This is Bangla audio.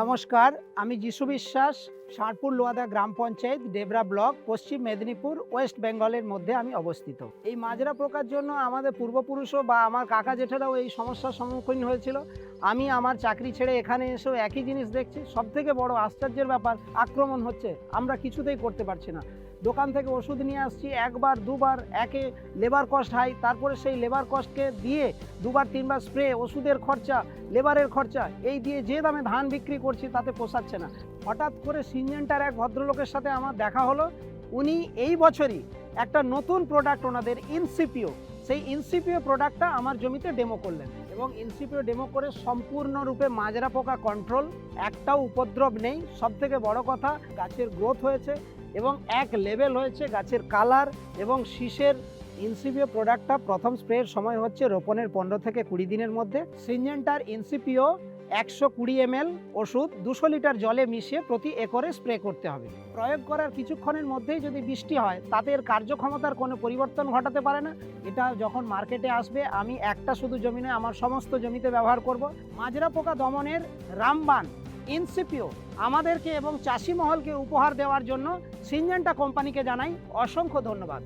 নমস্কার, আমি যিশু বিশ্বাস ষাঁড়পুর লোয়াদা গ্রাম পঞ্চায়েত ডেবরা ব্লক, পশ্চিম মেদিনীপুর, ওয়েস্ট বেঙ্গলের মধ্যে আমি অবস্থিত। এই মাজরা পোকার জন্য আমাদের পূর্বপুরুষও বা আমার কাকা জেঠেরাও এই সমস্যার সম্মুখীন হয়েছিল। আমি আমার চাকরি ছেড়ে এখানে এসেও একই জিনিস দেখছি। সব থেকে বড় আশ্চর্যের ব্যাপার, আক্রমণ হচ্ছে। আমরা কিছুতেই করতে পারছি না। দোকান থেকে ওষুধ নিয়ে আসছি, একবার, দুবার, একে লেবার কস্ট হাই তারপরে সেই লেবার কস্টকে দিয়ে দুবার, তিনবার স্প্রে ওষুধের খরচা লেবারের খরচা, এই দিয়ে যে দামে ধান বিক্রি করছি তাতে পোষাচ্ছে না। হঠাৎ করে সিনজেন্টার এক ভদ্রলোকের সাথে আমার দেখা হলো। উনি এই বছরই একটা নতুন প্রোডাক্ট ওনাদের ইনসিপিও সেই ইনসিপিও প্রোডাক্টটা আমার জমিতে ডেমো করলেন। এবং ইনসিপিও ডেমো করে সম্পূর্ণরূপে মাজরা পোকা কন্ট্রোল একটাও উপদ্রব নেই। সব থেকে বড় কথা, গাছের গ্রোথ হয়েছে। এবং এক লেভেল হয়েছে গাছের কালার এবং শীষের ইনসিপিও প্রোডাক্টটা প্রথম স্প্রের সময় হচ্ছে রোপণের পনেরো থেকে কুড়ি দিনের মধ্যে। সিনজেন্টার ইনসিপিও একশো কুড়ি এমএল ওষুধ দুশো লিটার জলে মিশিয়ে প্রতি একরে স্প্রে করতে হবে। প্রয়োগ করার কিছুক্ষণের মধ্যেই যদি বৃষ্টি হয়, তাতে এর কার্যক্ষমতার কোনো পরিবর্তন ঘটাতে পারে না। এটা যখন মার্কেটে আসবে, আমি একটা শুধু জমি নয়, আমার সমস্ত জমিতে ব্যবহার করব। মাজরা পোকা দমনের রামবান ইনসিপিও আমাদেরকে এবং চাষি মহলকে উপহার দেওয়ার জন্য সিনজেন্টা কোম্পানিকে জানাই অসংখ্য ধন্যবাদ।